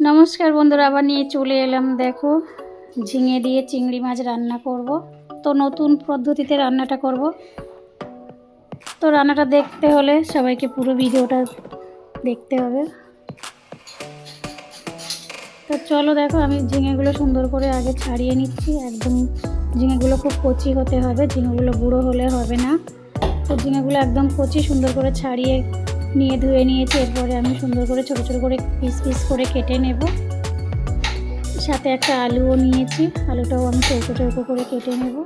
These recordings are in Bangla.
নমস্কার বন্ধুরা, আবার নিয়ে চলে এলাম, দেখো, ঝিঙে দিয়ে চিংড়ি মাছ রান্না করব। তো নতুন পদ্ধতিতে রান্নাটা করব। তো রান্নাটা দেখতে হলে সবাইকে পুরো ভিডিওটা দেখতে হবে। তো চলো দেখো, আমি ঝিঙেগুলো সুন্দর করে আগে ছাড়িয়ে নিচ্ছি। একদম ঝিঙেগুলো খুব কচি হতে হবে, ঝিঙেগুলো বুড়ো হলে হবে না। তো ঝিঙেগুলো একদম কচি সুন্দর করে ছাড়িয়ে নিয়ে ধুয়ে নিয়েছি, এরপরে আমি সুন্দর করে ছোট ছোট করে পিস পিস করে কেটে নেব। সাথে একটা আলুও নিয়েছি, আলুটাও আমি চৌকো চৌকো করে কেটে নেব।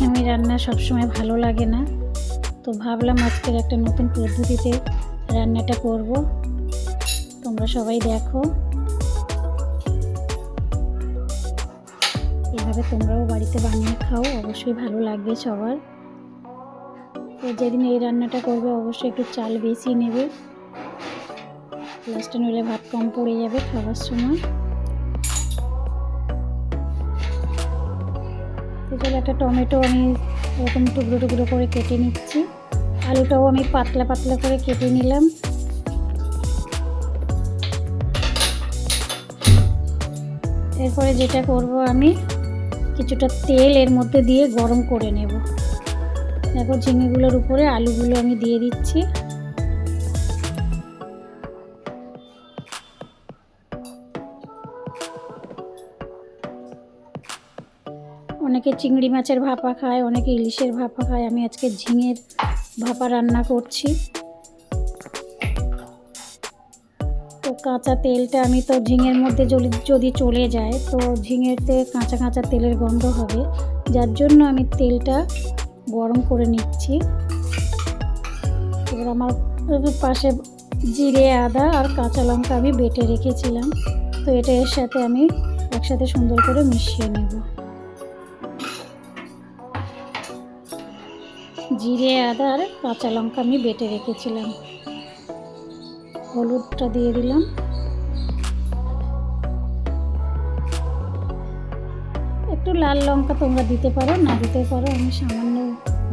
একঘেয়েমি রান্না সবসময় ভালো লাগে না। তো ভাবলাম আজকের একটা নতুন পদ্ধতিতে রান্নাটা করব। তোমরা সবাই দেখো। এভাবে তোমরাও বাড়িতে বানিয়ে খাও, অবশ্যই ভালো লাগবে সবার। তো যেদিন এই রান্নাটা করবে, অবশ্যই একটু চাল বেশি নেবে। লাস্টে নইলে ভাত কম পড়ে যাবে খাওয়ার সময়। এখানে একটা টমেটো আমি এরকম টুকরো টুকরো করে কেটে নিচ্ছি। আলুটাও আমি পাতলা পাতলা করে কেটে নিলাম। এরপরে যেটা করব আমি, কিছুটা তেল এর মধ্যে দিয়ে গরম করে নেব। দেখো, ঝিঙেগুলোর উপরে আলুগুলো আমি দিয়ে দিচ্ছি। অনেকে চিংড়ি মাছের ভাপা খায়, অনেকে ইলিশের ভাপা খায়। আমি আজকে ঝিঙের ভাপা রান্না করছি। তো কাঁচা তেলটা আমি তো ঝিঙের মধ্যে যদি চলে যায়, তো ঝিঙেতে কাঁচা কাঁচা তেলের গন্ধ হবে। যার জন্য আমি তেলটা গরম করে নিচ্ছি। এবার আমার পাশে জিরে, আদা আর কাঁচা লঙ্কা আমি বেটে রেখেছিলাম। তো এটা এর সাথে আমি একসাথে সুন্দর করে মিশিয়ে নেব। জিরে, আদা আর কাঁচা লঙ্কা আমি বেটে রেখেছিলাম। হলুদটা দিয়ে দিলাম। একটু লাল লঙ্কা তোমরা দিতে পারো, না দিতে পারো, আমি সামান্য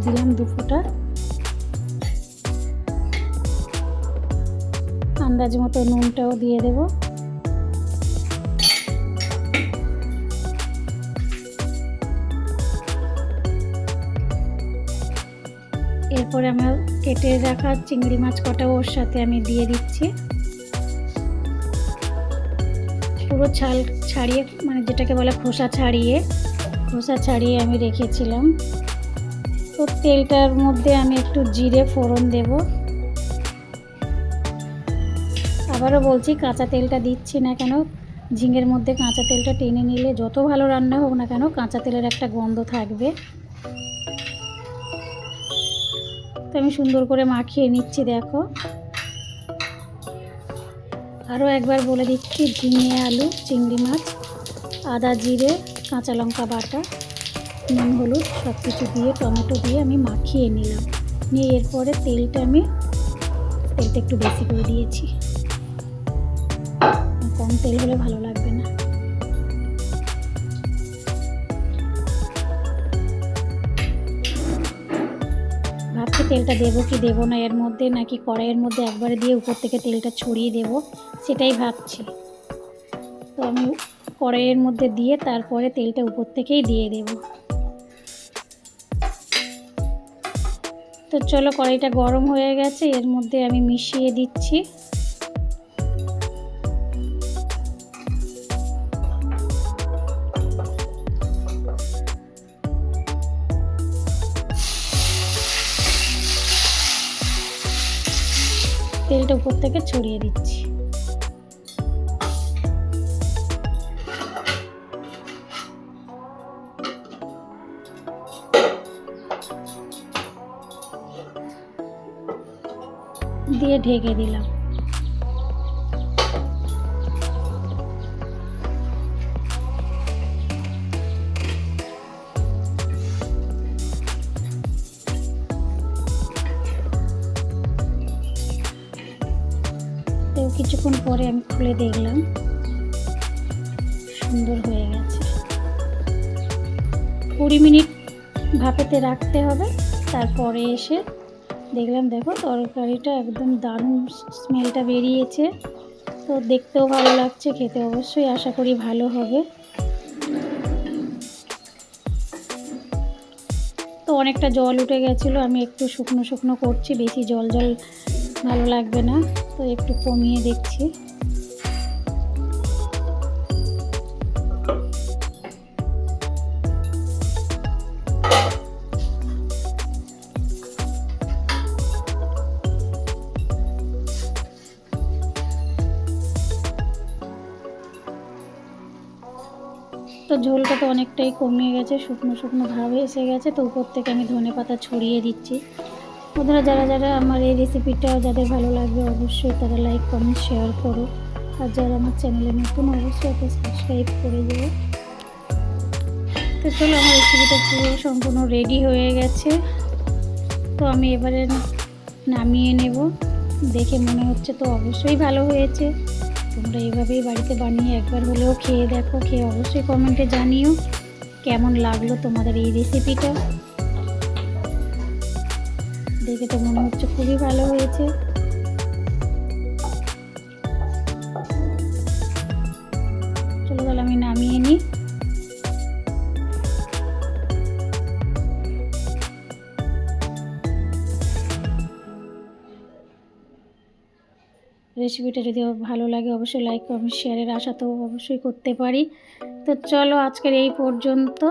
দিলাম দু ফোঁটা। আন্দাজ মতো নুনটাও দিয়ে দেবো। এরপরে আমার কেটে রাখা চিংড়ি মাছ কটা ওর সাথে আমি দিয়ে দিচ্ছি। পুরো ছাল ছাড়িয়ে মানে যেটাকে বলে খোসা ছাড়িয়ে খোসা ছাড়িয়ে আমি রেখেছিলাম। তো তেলটার মধ্যে আমি একটু জিরে ফোড়ন দেব। আবারও বলছি, কাঁচা তেলটা দিচ্ছি না কেন? ঝিঙের মধ্যে কাঁচা তেলটা টেনে নিলে যত ভালো রান্না হোক না কেন, কাঁচা তেলের একটা গন্ধ থাকবে। তো আমি সুন্দর করে মাখিয়ে নিচ্ছি, দেখো। আরও একবার বলে দিচ্ছি, ঝিঙে আলু, চিংড়ি মাছ, আদা, জিরে, কাঁচা লঙ্কা বাটা, নুন, হলুদ সব কিছু দিয়ে, টমেটো দিয়ে আমি মাখিয়ে নিলাম। নিয়ে এরপরে তেলটা আমি, তেলটা একটু বেশি করে দিয়েছি। কম তেল হলে ভালো লাগবে না। তেলটা দেবো কি দেবো না? এর মধ্যে নাকি কড়াইয়ের মধ্যে একবারে দিয়ে উপর থেকে তেলটা ছড়িয়ে দেব, সেটাই ভাবছি। তো আমি কড়াইয়ের মধ্যে দিয়ে তারপরে তেলটা উপর থেকেই দিয়ে দেব। তো চলো কড়াইটা গরম হয়ে গেছে, এর মধ্যে আমি মিশিয়ে দিচ্ছি। তেলটা উপর থেকে ছড়িয়ে দিচ্ছি। দিয়ে ঢেকে দিলাম। কিছুক্ষণ পরে আমি খুলে দেখলাম। সুন্দর হয়ে গেছে। কুড়ি মিনিট ভাপেতে রাখতে হবে, তারপরে এসে দেখলাম, দেখো তরকারিটা একদম দারুণ স্মেলটা বেরিয়েছে। তো দেখতেও ভালো লাগছে, খেতে অবশ্যই আশা করি ভালো হবে। তো অনেকটা জল উঠে গেছিল, আমি একটু শুকনো শুকনো করছি, বেশি জল জল ভালো লাগবে না, তো একটু কমিয়ে দেখছি। তো ঝোলটা তো অনেকটাই কমিয়ে গেছে, শুকনো শুকনো ভাবে এসে গেছে, তো উপর থেকে আমি ধনে পাতা ছড়িয়ে দিচ্ছি। বন্ধুরা, যারা যারা আমার এই রেসিপিটা যাদের ভালো লাগবে, অবশ্যই তারা লাইক কমেন্ট শেয়ার করো। আর যারা আমার চ্যানেলে নতুন, অবশ্যই একটা সাবস্ক্রাইব করে দেবো তো চলো, আমার রেসিপিটা পুরো সম্পূর্ণ রেডি হয়ে গেছে। তো আমি এবারে নামিয়ে নেব। দেখে মনে হচ্ছে তো অবশ্যই ভালো হয়েছে। তোমরা এইভাবেই বাড়িতে বানিয়ে একবার হলেও খেয়ে দেখো, খেয়ে অবশ্যই কমেন্টে জানিও। কেমন লাগল তোমাদের এই রেসিপিটা দেখে তো মনে হচ্ছে খুবই ভালো হয়েছে। চলো তাহলে আমি নামিয়ে নিই। রেসিপিটা যদি ভালো লাগে, অবশ্যই লাইক কমেন্ট শেয়ারের আশা তো অবশ্যই করতে পারি। তো চলো আজকের এই পর্যন্ত।